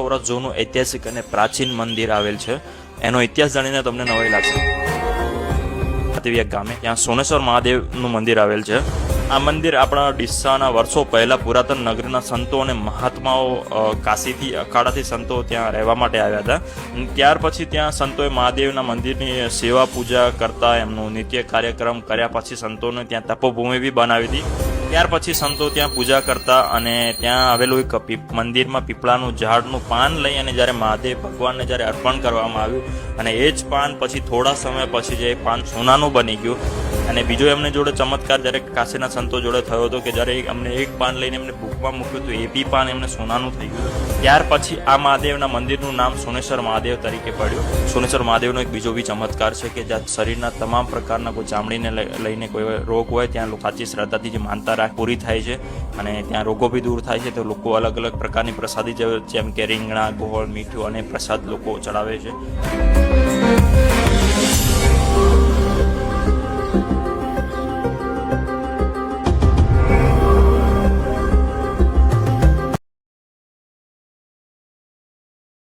વર્ષ જૂનું ઐતિહાસિક અને પ્રાચીન મંદિર આવેલ છે. એનો ઇતિહાસ જાણીને તમને નવાઈ લાગશે. દેવિયા ગામે, ત્યાં સોનેશ્વર મહાદેવનું મંદિર આવેલ છે. આ મંદિર આપણા ડીસાના વર્ષો પહેલા પુરાતન નગરના સંતો અને મહાત્માઓ કાશીથી, અખાડાથી સંતો ત્યાં રહેવા માટે આવ્યા હતા. ત્યાર પછી ત્યાં સંતોએ મહાદેવના મંદિરની સેવા પૂજા કરતા એમનું નિત્ય કાર્યક્રમ કર્યા પછી સંતોને ત્યાં તપોભૂમિ બી બનાવી હતી. ત્યાર પછી સંતો ત્યાં પૂજા કરતા અને ત્યાં આવેલું એક મંદિરમાં પીપળાનું ઝાડનું પાન લઈ અને જ્યારે મહાદેવ ભગવાનને જ્યારે અર્પણ કરવામાં આવ્યું અને એ જ પાન પછી થોડા સમય પછી જે પાન સોનાનું બની ગયું અને બીજો એમને જોડે ચમત્કાર જ્યારે કાશીના સંતો જોડે થયો હતો કે જ્યારે અમને એક પાન લઈને એમને ભૂખમાં મૂક્યું હતું, એ બી પાન એમને સોનાનું થઈ ગયું ત્યાર પછી આ મહાદેવના મંદિરનું નામ સોનેશ્વર મહાદેવ તરીકે પડ્યું. સોનેશ્વર મહાદેવનો એક બીજો બી ચમત્કાર છે કે જ્યાં શરીરના તમામ પ્રકારના કોઈ ચામડીને લઈ- લઈને કોઈ રોગ હોય, ત્યાં લોકો સાચી શ્રદ્ધાથી જે માનતા રાખ પૂરી થાય છે અને ત્યાં રોગો બી દૂર થાય છે. તો લોકો અલગ અલગ પ્રકારની પ્રસાદી જેમ કે રીંગણા, ગોળ, મીઠું અને પ્રસાદ લોકો ચડાવે છે.